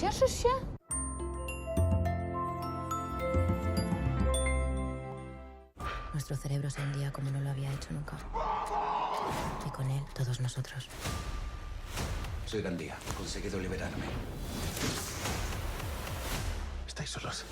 cieszysz się? Nuestro cerebro se hundía como no lo había hecho nunca. Y con él, todos nosotros. Soy Gandía. He conseguido liberarme. Estáis solos.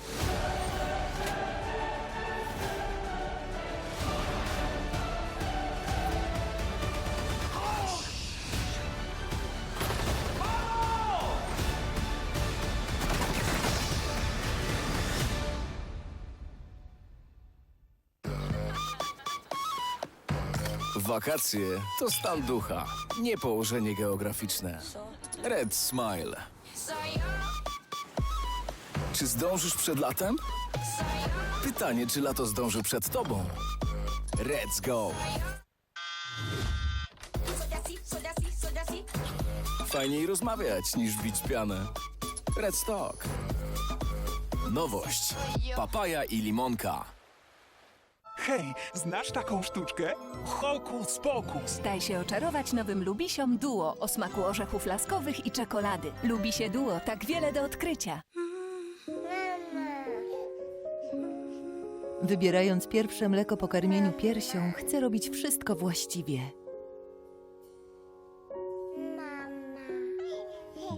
Wakacje to stan ducha, nie położenie geograficzne. Red Smile. Czy zdążysz przed latem? Pytanie, czy lato zdąży przed tobą? Let's go! Fajniej rozmawiać niż bić pianę. Red Talk. Nowość. Papaja i limonka. Hej, znasz taką sztuczkę? Hokus pokus. Daj się oczarować nowym Lubisiom Duo o smaku orzechów laskowych i czekolady. Lubi się Duo, tak wiele do odkrycia. Wybierając pierwsze mleko po karmieniu piersią, chcę robić wszystko właściwie.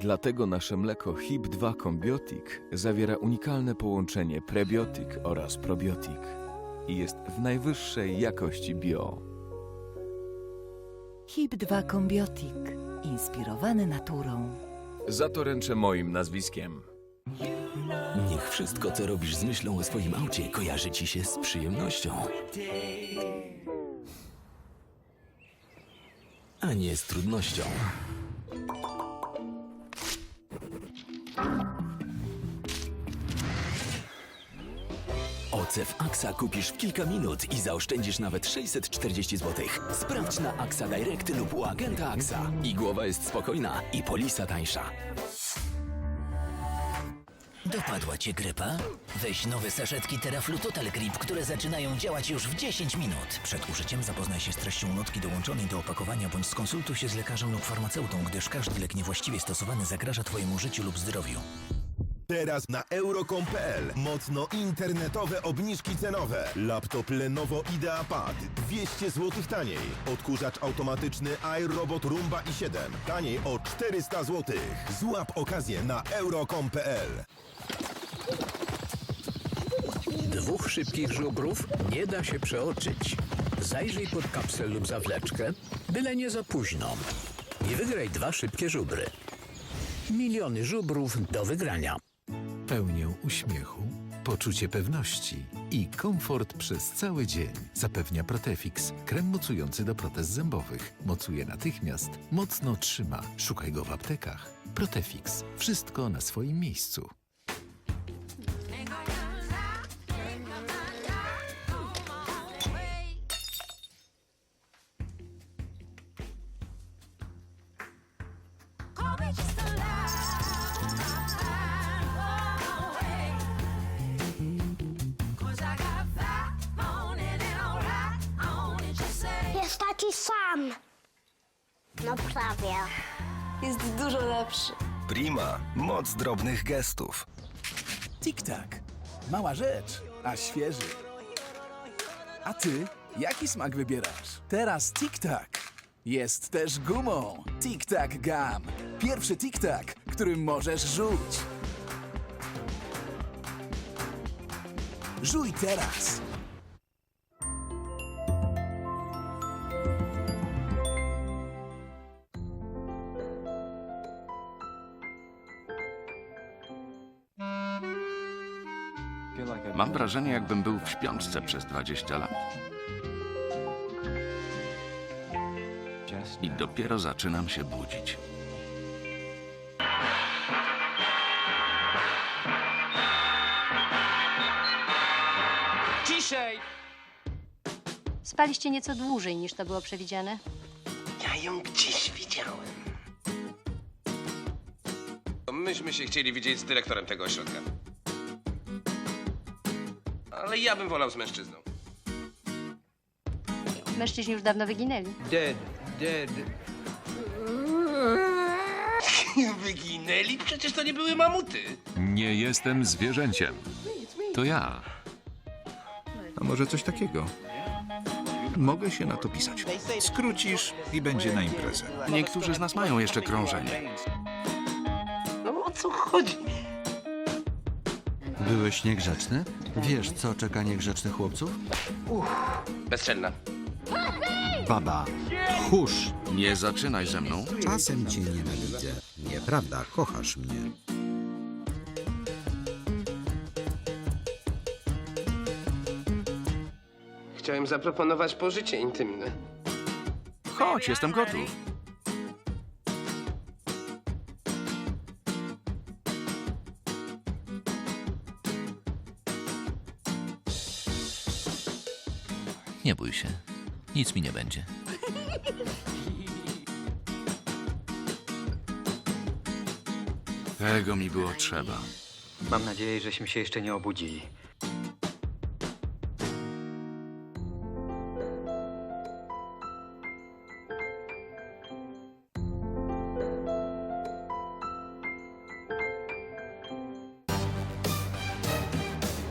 Dlatego nasze mleko HIP2 Combiotic zawiera unikalne połączenie prebiotik oraz probiotik i jest w najwyższej jakości bio. HIP 2 Combiotic. Inspirowany naturą. Za to ręczę moim nazwiskiem. Niech wszystko, co robisz z myślą o swoim aucie, kojarzy ci się z przyjemnością. A nie z trudnością. Ocew Axa kupisz w kilka minut i zaoszczędzisz nawet 640 zł. Sprawdź na Axa Direct lub u agenta Axa. I głowa jest spokojna, i polisa tańsza. Dopadła cię grypa? Weź nowe saszetki Teraflu Total Grip, które zaczynają działać już w 10 minut. Przed użyciem zapoznaj się z treścią notki dołączonej do opakowania bądź skonsultuj się z lekarzem lub farmaceutą, gdyż każdy lek niewłaściwie stosowany zagraża twojemu życiu lub zdrowiu. Teraz na euro.com.pl mocno internetowe obniżki cenowe. Laptop Lenovo IdeaPad 200 zł taniej. Odkurzacz automatyczny iRobot Rumba i 7 taniej o 400 zł. Złap okazję na euro.com.pl. Dwóch szybkich żubrów nie da się przeoczyć. Zajrzyj pod kapsel lub zawleczkę, byle nie za późno. I wygraj dwa szybkie żubry. Miliony żubrów do wygrania. Pełnię uśmiechu, poczucie pewności i komfort przez cały dzień zapewnia Protefix, krem mocujący do protez zębowych. Mocuje natychmiast, mocno trzyma. Szukaj go w aptekach. Protefix. Wszystko na swoim miejscu. Taki sam. No prawie. Jest dużo lepszy. Prima. Moc drobnych gestów. Tik-tak. Mała rzecz, a świeży. A ty, jaki smak wybierasz? Teraz Tik-tak. Jest też gumą. Tik-tak Gum. Pierwszy Tik-tak, którym możesz żuć. Żuj teraz. Mam wrażenie, jakbym był w śpiączce przez 20 lat. I dopiero zaczynam się budzić. Spaliście nieco dłużej niż to było przewidziane. Ja ją gdzieś widziałem. Myśmy się chcieli widzieć z dyrektorem tego ośrodka. Ale ja bym wolał z mężczyzną. Mężczyźni już dawno wyginęli. Dead, dead. Wyginęli? Przecież to nie były mamuty. Nie jestem zwierzęciem. To ja. A może coś takiego? Mogę się na to pisać. Skrócisz i będzie na imprezę. Niektórzy z nas mają jeszcze krążenie. No o co chodzi? Byłeś niegrzeczny? Wiesz, co czeka niegrzecznych chłopców? Bezczelna. Baba, tchórz! Nie zaczynaj ze mną. Czasem cię nienawidzę. Nieprawda, kochasz mnie. Chciałem zaproponować pożycie intymne. Chodź, jestem gotów. Nie bój się. Nic mi nie będzie. Tego mi było trzeba. Mam nadzieję, żeśmy się jeszcze nie obudzili.